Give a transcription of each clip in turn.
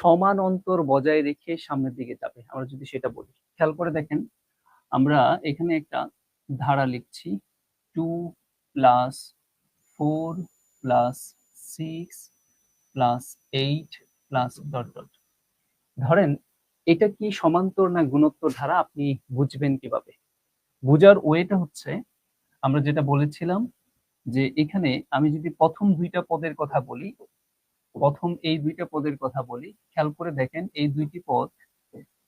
সমান অন্তর বজায় রেখে সামনের দিকে যাবে। আমরা যদি সেটা বলি, খেয়াল করে দেখেন, আমরা এখানে একটা ধারা লিখছি, two plus four plus six plus eight plus dot dot. ধরেন, এটা কি সমান্তর না গুণোত্তর ধারা? আপনি বুঝবেন কীভাবে? বোঝার ওয়েটা হচ্ছে, আমরা যেটা বলেছিলাম যে এখানে আমি যদি প্রথম দুইটা পদের কথা বলি প্রথম এই দুইটা পদের কথা বলি। খেয়াল করে দেখেন, এই দুইটি পদ,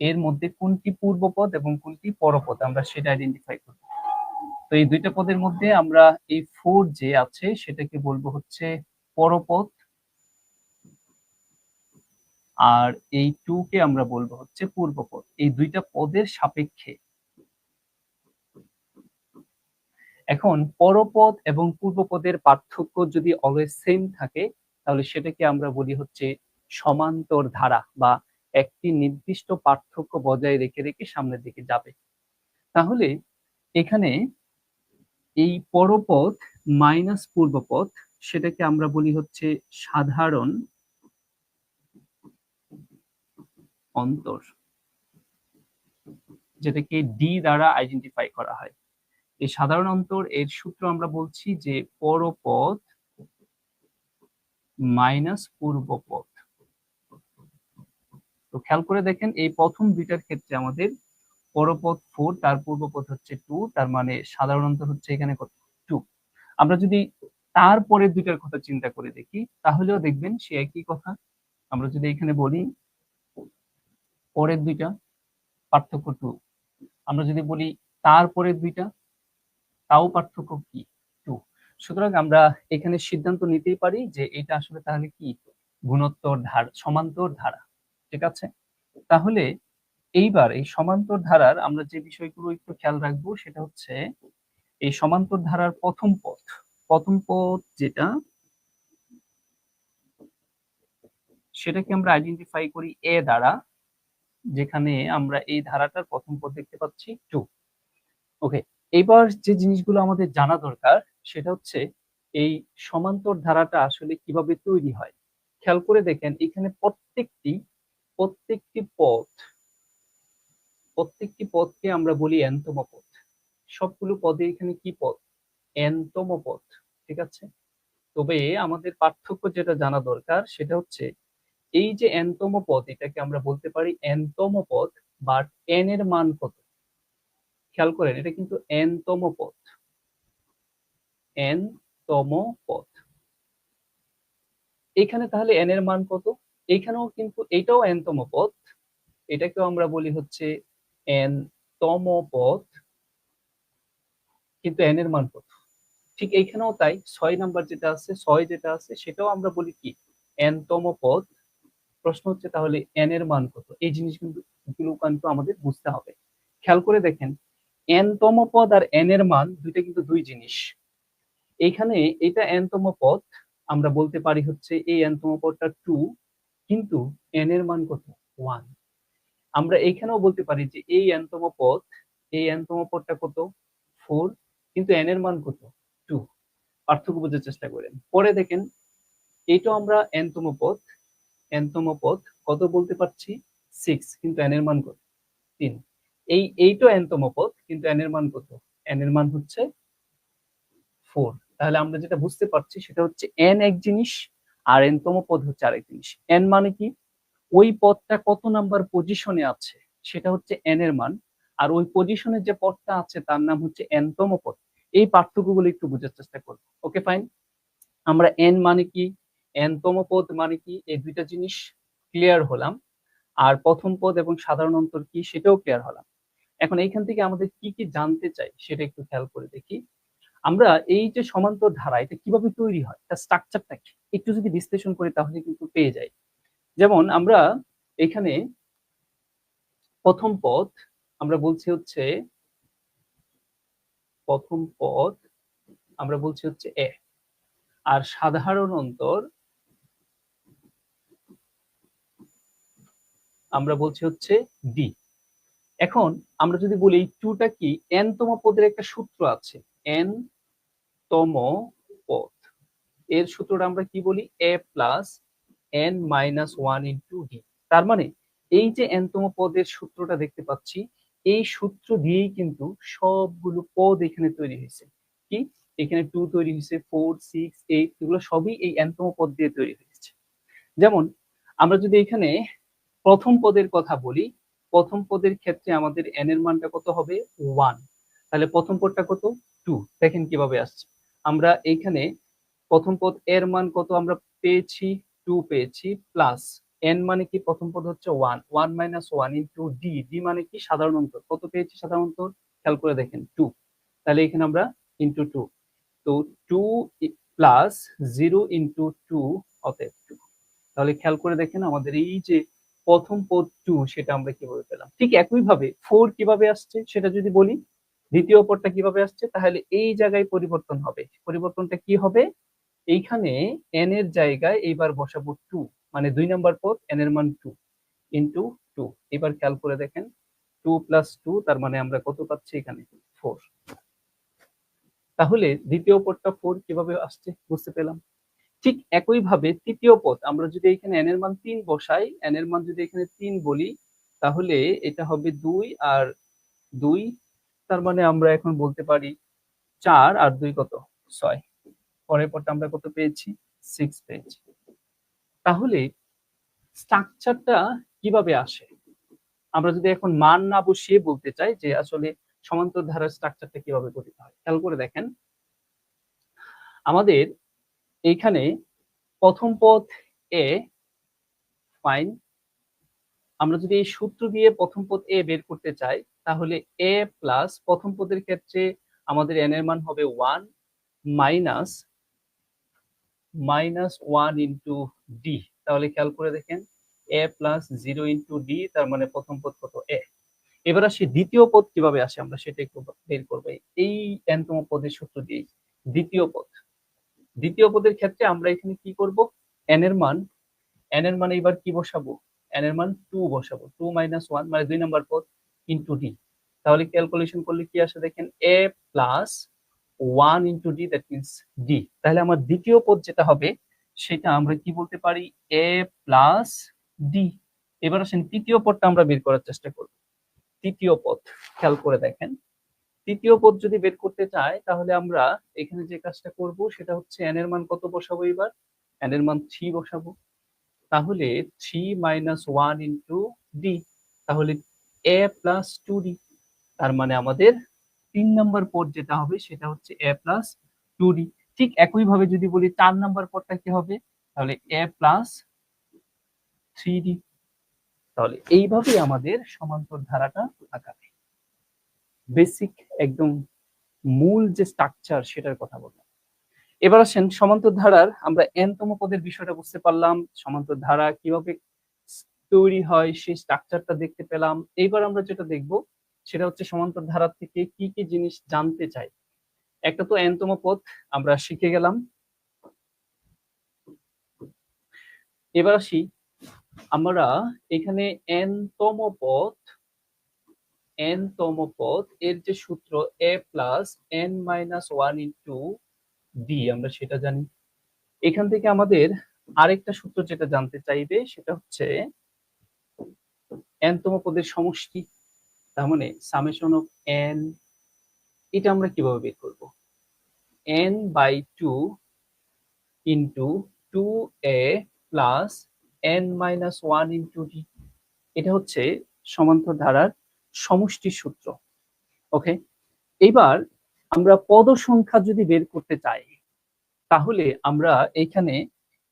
এর মধ্যে কোনটি পূর্বপদ এবং কোনটি পরপদ আমরা সেটা আইডেন্টিফাই করব। তো এই দুইটা পদের মধ্যে আমরা এই ফোর যে আছে, সেটাকে বলব হচ্ছে পরপদ আর এই টু কে আমরা বলব হচ্ছে পূর্বপদ এই দুইটা পদের সাপেক্ষে। এখন পরপদ এবং পূর্বপদের পার্থক্য যদি অলওয়েজ সেম থাকে তাহলে সেটাকে আমরা বলি হচ্ছে সমান্তর ধারা বা একটি নির্দিষ্ট পার্থক্য বজায় রেখে রেখে সামনের দিকে যাবে। তাহলে এখানে এই পরপদ মাইনাস পূর্বপদ সেটাকে আমরা বলি হচ্ছে সাধারণ অন্তর, যেটাকে ডি দ্বারা আইডেন্টিফাই করা হয়। এই সাধারণ অন্তর এর সূত্র আমরা বলছি যে পরপদ মাইনাস পূর্বপদ তো খেয়াল করে দেখেন, এই প্রথম দুইটার ক্ষেত্রে আমাদের পরপদ ফোর তার পূর্বপদ হচ্ছে টু তার মানে সাধারণ অন্তর হচ্ছে এখানে টু আমরা যদি তারপরে দুইটার কথা চিন্তা করে দেখি, তাহলেও দেখবেন সে একই কথা। আমরা যদি এখানে বলি পরের দুইটা, পার্থক্য টু আমরা যদি বলি তারপরের দুইটা, তাও পার্থক্য কি? সুতরাং আমরা এখানে সিদ্ধান্ত নিতেই পারি যে এটা আসলে তাহলে কি? গুণোত্তর ধারা, সমান্তর ধারা, ঠিক আছে? তাহলে এইবার এই সমান্তর ধারার আমরা যে বিষয়গুলো একটু খেয়াল রাখব সেটা হচ্ছে এই সমান্তর ধারার প্রথম পথ। প্রথম পথ যেটা, সেটাকে আমরা আইডেন্টিফাই করি এ দ্বারা, যেখানে আমরা এই ধারাটার প্রথম পথ দেখতে পাচ্ছি টু ওকে এবার যে জিনিসগুলো আমাদের জানা দরকার সেটা হচ্ছে এই সমান্তর ধারাটা আসলে কীভাবে তৈরি হয়। খেয়াল করে দেখেন, এখানে প্রত্যেকটি প্রত্যেকটি পথ, প্রত্যেকটি পথকে আমরা বলি এনতম পথ। সবগুলো পদে এখানে কি পথ? এনতম পথ, ঠিক আছে? তবে আমাদের পার্থক্য যেটা জানা দরকার সেটা হচ্ছে এই যে এনতম পদ এটাকে আমরা বলতে পারি এনতম পদ বাট এন এর মান কত? খেয়াল করেন, এটা কিন্তু এনতম পদ এন তম পথ এখানে তাহলে এন এর মান কত? এখানেও কিন্তু এটাও এন তম পথ এটাকেও আমরা বলি হচ্ছে এন তম পদ। কিন্তু এন এর মান কত? ঠিক এইখানেও তাই, ছয় নাম্বার যেটা আছে, ছয় যেটা আছে, সেটাও আমরা বলি কি? এন তম পদ। প্রশ্ন হচ্ছে তাহলে এন এর মান কত? এই জিনিস কিন্তু কিন্তু আমাদের বুঝতে হবে। খেয়াল করে দেখেন এন তম পদ আর এন এর মান দুইটা কিন্তু দুই জিনিস। এইখানে এটা এন তম পদ, আমরা বলতে পারি হচ্ছে এই এন তম পদটা টু কিন্তু এন এর মান কত? ওয়ান আমরা এইখানেও বলতে পারি যে এই এনতম পদ, এই এনতম পদটা কত? ফোর কিন্তু এন এর মান কত? টু পার্থক্য বোঝার চেষ্টা করেন। পরে দেখেন এইটাও আমরা এনতম পদ এনতম পদ কত বলতে পারছি? সিক্স কিন্তু এন এর মান কত? তিন। এই, এইটা এনতম পদ, কিন্তু এন এর মান কত? এন এর মান হচ্ছে ফোর তাহলে আমরা যেটা বুঝতে পারছি সেটা হচ্ছে এন এক জিনিস আর এন তম পদ হচ্ছে আরেক জিনিস। এন মানে কি? ওই পদটা কত নাম্বার পজিশনে আছে সেটা হচ্ছে এন এর মান আর ওই পজিশনে যে পদটা আছে তার নাম হচ্ছে এন তম পদ। এই পার্থক্যগুলো একটু বোঝার চেষ্টা করব। ওকে ফাইন আমরা এন মানে কি? এন তম পদ মানে কি? এই দুইটা জিনিস ক্লিয়ার হলাম। আর প্রথম পদ এবং সাধারণ অন্তর কি? সেটাও ক্লিয়ার হলাম। এখন এইখান থেকে আমাদের কি কি জানতে চাই সেটা একটু খেয়াল করে দেখি। আমরা এই যে সমান্তর ধারা, এটা কীভাবে তৈরি হয়? তার স্ট্রাকচারটা একটু যদি বিশ্লেষণ করি তাহলে কিন্তু পেয়ে যাই। যেমন আমরা এখানে প্রথম পদ, আমরা বলছি হচ্ছে, প্রথম পদ, আমরা বলছি হচ্ছে এ। আর সাধারণ অন্তর, আমরা বলছি হচ্ছে ডি। এখন আমরা যদি বলি এই টুটা কি? এন তম পদের একটা সূত্র আছে। এন তম পদ এর সূত্রটা আমরা কি বলি? A plus n minus one into d তার মানে এই যে এনতম পদের সূত্রটা দেখতে পাচ্ছি, এই সূত্র দিয়েই কিন্তু সবগুলো পদ এখানে তৈরি হয়েছে। কি? এখানে টু তৈরি হয়েছে ফোর সিক্স এইট এগুলো সবই এই এনতম পদ দিয়ে তৈরি হয়েছে। যেমন আমরা যদি এখানে প্রথম পদের কথা বলি, প্রথম পদের ক্ষেত্রে আমাদের এন এর মানটা কত হবে? ওয়ান তাহলে প্রথম পদটা কত? টু দেখেন কীভাবে আসছে। আমরা এইখানে প্রথম পদ এর মান কত আমরা পেয়েছি? টু পেয়েছি প্লাস এন মানে কি? প্রথম পদ হচ্ছে one one minus one into d d মানে কি? সাধারণ অন্তর। কত পেয়েছি সাধারণ অন্তর? খেয়াল করে দেখেন টু তাহলে এখানে আমরা ইন্টু টু তো two plus zero into two অতএব টু তাহলে খেয়াল করে দেখেন আমাদের এই যে প্রথম পদ টু সেটা আমরা কীভাবে পেলাম? ঠিক একইভাবে ফোর কীভাবে আসছে সেটা যদি বলি দ্বিতীয় পদটা কীভাবে আসছে? তাহলে এই জায়গায় পরিবর্তন হবে। পরিবর্তনটা কি হবে? এইখানে এন এর জায়গায় এইবার বসাবো টু মানে দুই নম্বর পদ এন এর মান টু ইন্টু টু এবার খেয়াল করে দেখেন টু প্লাস টু তার মানে আমরা কত পাচ্ছি এখানে? ফোর তাহলে দ্বিতীয় পদটা ফোর কীভাবে আসছে? বুঝতে পেলাম। ঠিক একইভাবে তৃতীয় পদ, আমরা যদি এখানে এন এর মান তিন বসাই এন এর মান যদি এখানে তিন বলি, তাহলে এটা হবে দুই আর দুই তার মানে আমরা এখন বলতে পারি চার আর দুই কত? ছয়। পরের পরটা আমরা কত পেয়েছি? সিক্স পেয়েছি। তাহলে স্ট্রাকচারটা কীভাবে আসে? আমরা যদি এখন মান না বসিয়ে বলতে চাই যে আসলে সমান্তর ধারার স্ট্রাকচারটা কীভাবে গঠিত হয়, খেয়াল করে দেখেন। আমাদের এইখানে প্রথম পথ এ ফাইন আমরা যদি এই সূত্র দিয়ে প্রথম পথ এ বের করতে চাই তাহলে এ প্লাস প্রথম পদের ক্ষেত্রে আমাদের এন এর মান হবে one minus minus one into d তাহলে খেয়াল করে দেখেন a plus zero into d তার মানে প্রথম পদ কত এ এবার আসি দ্বিতীয় পদ কীভাবে আসে, আমরা সেটা একটু বের করব। এই এনতম পদের সূত্র দিয়ে দ্বিতীয় পদ। দ্বিতীয় পদের ক্ষেত্রে আমরা এখানে কি করব? এন এর মান এন এর মান এবার কি বসাবো? এন এর মান টু বসাবো। টু মাইনাস ওয়ান মানে দুই নম্বর পদ। ইন্টু ডি তাহলে ক্যালকুলেশন করলে কি আসে দেখেন? A plus one into d that means d তাহলে আমার দ্বিতীয় পদ যেটা হবে, সেটা আমরা কি বলতে পারি? এ প্লাস ডি এবার আসেন তৃতীয় পদটা আমরা বের করার চেষ্টা করব। তৃতীয় পদ, খেয়াল করে দেখেন। তৃতীয় পদ যদি বের করতে চাই তাহলে আমরা এখানে যে কাজটা করব, সেটা হচ্ছে এন এর মান কত বসাবো এবার? এন এর মান থ্রি বসাবো। তাহলে three minus one into d তাহলে এ প্লাস টু ডি তার মানে আমাদের তিন নম্বর পদ যেটা হবে সেটা হচ্ছে এ প্লাস টু ডি ঠিক একইভাবে যদি বলি চার নম্বর পদটা কি হবে? তাহলে এ প্লাস থ্রি ডি তাহলে এইভাবেই আমাদের সমান্তর ধারাটা আঁকাবে। বেসিক একদম মূল যে স্ট্রাকচার সেটার কথা বললাম। এবার আসেন সমান্তর ধারার, আমরা এনতম পদের বিষয়টা বুঝতে পারলাম। সমান্তর ধারা কীভাবে তৈরি হয়, সেই স্ট্রাকচারটা দেখতে পেলাম। এইবার আমরা যেটা দেখব, সেটা হচ্ছে সমান্তর ধারা থেকে কি কি জিনিস জানতে চাই। একটা তো এনতম পদ আমরা শিখে গেলাম। এবার আসি, আমরা এখানে এনতম পদ এনতম পদ এর যে সূত্র a plus n minus one into d আমরা সেটা জানি। এখান থেকে আমাদের আরেকটা সূত্র যেটা জানতে চাইবে, সেটা হচ্ছে এনতম পদের সমষ্টি, তার মানে সামেশন অফ এন এটা আমরা কীভাবে বের করব? N by two into two a plus n minus one into d এটা হচ্ছে সমান্তর ধারার সমষ্টির সূত্র ওকে এবার আমরা পদ সংখ্যা যদি বের করতে চাই, তাহলে আমরা এখানে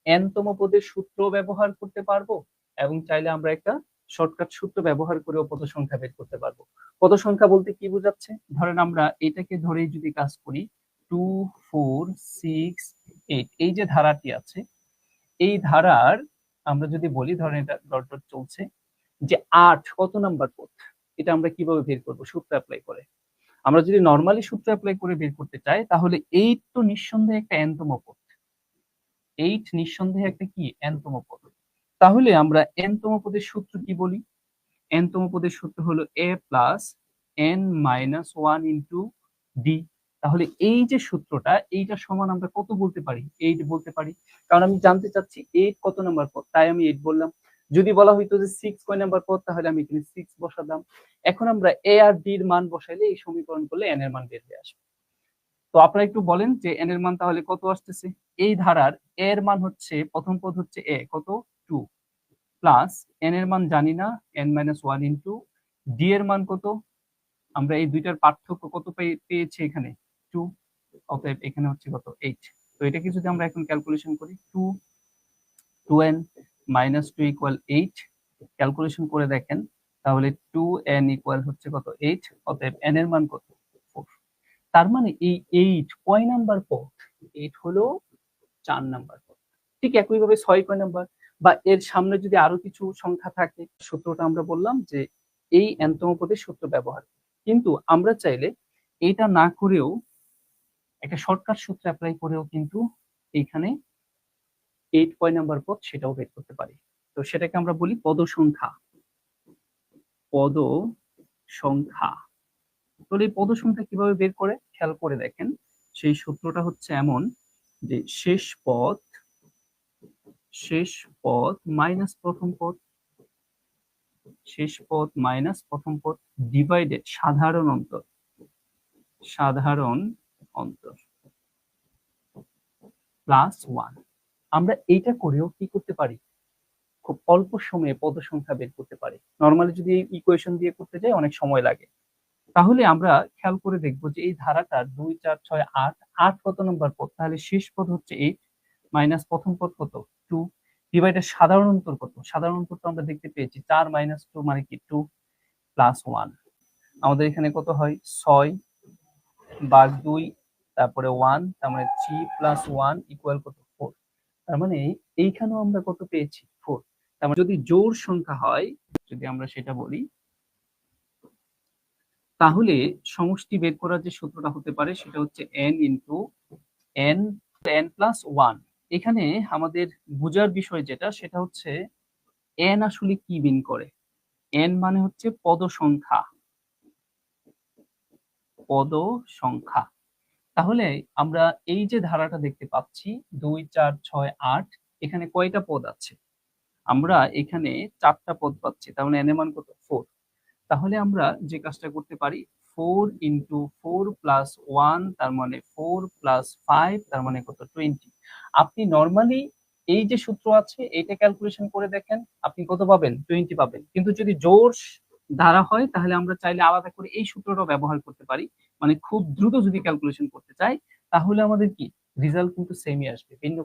এনতম পদের সূত্র ব্যবহার করতে পারব এবং চাইলে আমরা একটা শর্টকাট সূত্র ব্যবহার করেও পদ সংখ্যা বের করতে পারব। পদ সংখ্যা বলতে কি বোঝাচ্ছে? ধরেন আমরা এটাকে ধরেই যদি কাজ করি টু ফোর সিক্স এইট এই যে ধারাটি আছে, এই ধারার আমরা যদি বলি, ধরেন এটা ডট ডট চলছে, যে আট কত নাম্বার পদ এটা আমরা কীভাবে বের করব? সূত্র অ্যাপ্লাই করে। আমরা যদি নর্মালি সূত্র অ্যাপ্লাই করে বের করতে চাই, তাহলে এইট তো নিঃসন্দেহে একটা এনতম পদ এইট নিঃসন্দেহে একটা কি? এনতম পদ তাহলে আমরা এনতম পদের সূত্র কি বলি? এনতম পদের সূত্র হলো a plus n minus one into d তাহলে এই যে সূত্রটা এইটা সমান আমরা কত বলতে পারি? এইট বলতে পারি। কারণ আমি জানতে চাচ্ছি এইট কত নাম্বার পদ? তাই আমি এইট বললাম। যদি বলা হইতো যে সিক্স কয় নাম্বার পদ, তাহলে আমি এখানে সিক্স বসাতাম। এখন আমরা এ আর ডি এর মান বসাইলে এই সমীকরণ করলে এন এর মান বের হয়ে আসবে। তো আপনারা একটু বলেন যে এন এর মান তাহলে কত আসতেছে? এই ধারার এর মান হচ্ছে, প্রথম পদ হচ্ছে এ কত? টু প্লাস এন এর মান জানি না n minus one into d এর মান কত? আমরা এই দুইটার পার্থক্য কত পেয়ে- পেয়েছি এখানে? টু অতএব এখানে হচ্ছে কত? এইট তো এটাকে যদি আমরা এখন ক্যালকুলেশন করি two two n minus two equal eight calculation করে দেখেন, তাহলে টু এন ইকুয়াল হচ্ছে কত? এইট অতএব এন এর মান কত? ফোর তার মানে এই এইট কয় নাম্বার পদ এইট হলো চার নাম্বার পথ। ঠিক একইভাবে ছয় কয় নাম্বার? বা এর সামনে যদি আরও কিছু সংখ্যা থাকে, সূত্রটা আমরা বললাম যে এই এনতম পদের সূত্র ব্যবহার কিন্তু আমরা চাইলে এটা না করেও একটা শর্টকাট সূত্র অ্যাপ্লাই করেও কিন্তু এইখানে এইট কয় নাম্বার পদ সেটাও বের করতে পারি। তো সেটাকে আমরা বলি পদ সংখ্যা পদ সংখ্যা তাহলে এই পদ সংখ্যা কীভাবে বের করে? খেয়াল করে দেখেন, সেই সূত্রটা হচ্ছে এমন যে শেষ পদ শেষ পদ মাইনাস প্রথম পদ, শেষ পদ মাইনাস প্রথম পদ ডিভাইডেড সাধারণ অন্তর সাধারণ অন্তর প্লাস ওয়ান আমরা এইটা করেও কি করতে পারি? খুব অল্প সময়ে পদ সংখ্যা বের করতে পারি। নর্মালি যদি এই ইকুয়েশন দিয়ে করতে যাই, অনেক সময় লাগে। তাহলে আমরা খেয়াল করে দেখব যে এই ধারাটার দুই, চার, ছয়, আট আট কত নম্বর পদ? তাহলে শেষ পদ হচ্ছে এইট মাইনাস প্রথম পদ কত? টু ডিভাইডেড সাধারণ অন্তর কত সাধারণ অন্তর তো আমরা দেখতে পেয়েছি, চার মাইনাস টু মানে কি? টু প্লাস ওয়ান আমাদের এখানে কত হয়? ছয় বাঘ দুই, তারপরে ওয়ান তার মানে থ্রি প্লাস ওয়ান ইকুয়াল কত? ফোর তার মানে এইখানেও আমরা কত পেয়েছি? ফোর তার মানে যদি জোড় সংখ্যা হয়, যদি আমরা সেটা বলি, তাহলে সমষ্টি বের করার যে সূত্রটা হতে পারে, সেটা হচ্ছে n into n n plus one এখানে আমাদের বোঝার বিষয় যেটা, সেটা হচ্ছে এন আসলে কি বিন করে? এন মানে হচ্ছে পদ সংখ্যা পদ সংখ্যা তাহলে আমরা এই যে ধারাটা দেখতে পাচ্ছি, দুই, চার, ছয়, আট, এখানে কয়টা পদ আছে? আমরা এখানে চারটা পদ পাচ্ছি, তার মানে এর মান কত? ফোর তাহলে আমরা যে কাজটা করতে পারি four into four plus one তার মানে ফোর প্লাস ফাইভ তার মানে কত? টোয়েন্টি আপনি নর্মালি এই যে সূত্র আছে এইটা ক্যালকুলেশন করে দেখেন, আপনি কত পাবেন? টোয়েন্টি পাবেন। কিন্তু যদি জোর ধারা হয়, তাহলে আমরা চাইলে আলাদা করে এই সূত্রটা ব্যবহার করতে পারি। মানে খুব দ্রুত যদি ক্যালকুলেশন করতে চাই, তাহলে আমাদের কি? রেজাল্ট কিন্তু সেমই আসবে। ভিন্ন